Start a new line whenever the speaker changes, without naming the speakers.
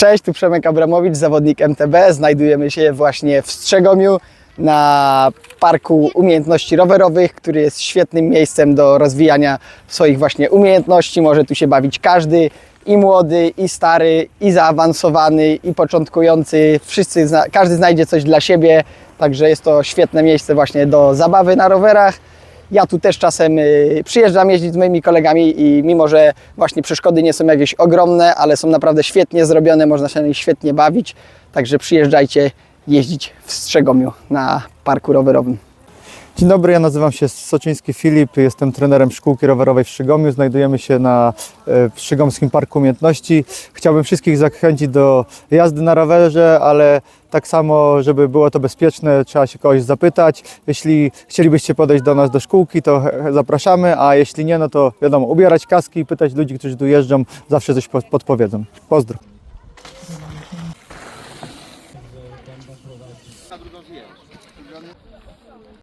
Cześć, tu Przemek Abramowicz, zawodnik MTB. Znajdujemy się właśnie w Strzegomiu na Parku Umiejętności Rowerowych, który jest świetnym miejscem do rozwijania swoich właśnie umiejętności. Może tu się bawić każdy, i młody, i stary, i zaawansowany, i początkujący. Wszyscy, każdy znajdzie coś dla siebie, także jest to świetne miejsce właśnie do zabawy na rowerach. Ja tu też czasem y, przyjeżdżam jeździć z moimi kolegami i mimo, że właśnie przeszkody nie są jakieś ogromne, ale są naprawdę świetnie zrobione, można się na nich świetnie bawić. Także przyjeżdżajcie jeździć w Strzegomiu na parku rowerowym.
Dzień dobry, ja nazywam się Soczyński Filip, jestem trenerem szkółki rowerowej w Strzygomiu. Znajdujemy się na e, Strzygomskim Parku Umiejętności. Chciałbym wszystkich zachęcić do jazdy na rowerze, ale tak samo, żeby było to bezpieczne, trzeba się kogoś zapytać. Jeśli chcielibyście podejść do nas do szkółki, to zapraszamy, a jeśli nie, no to wiadomo, ubierać kaski i pytać ludzi, którzy tu jeżdżą, zawsze coś po- podpowiedzą. Pozdro.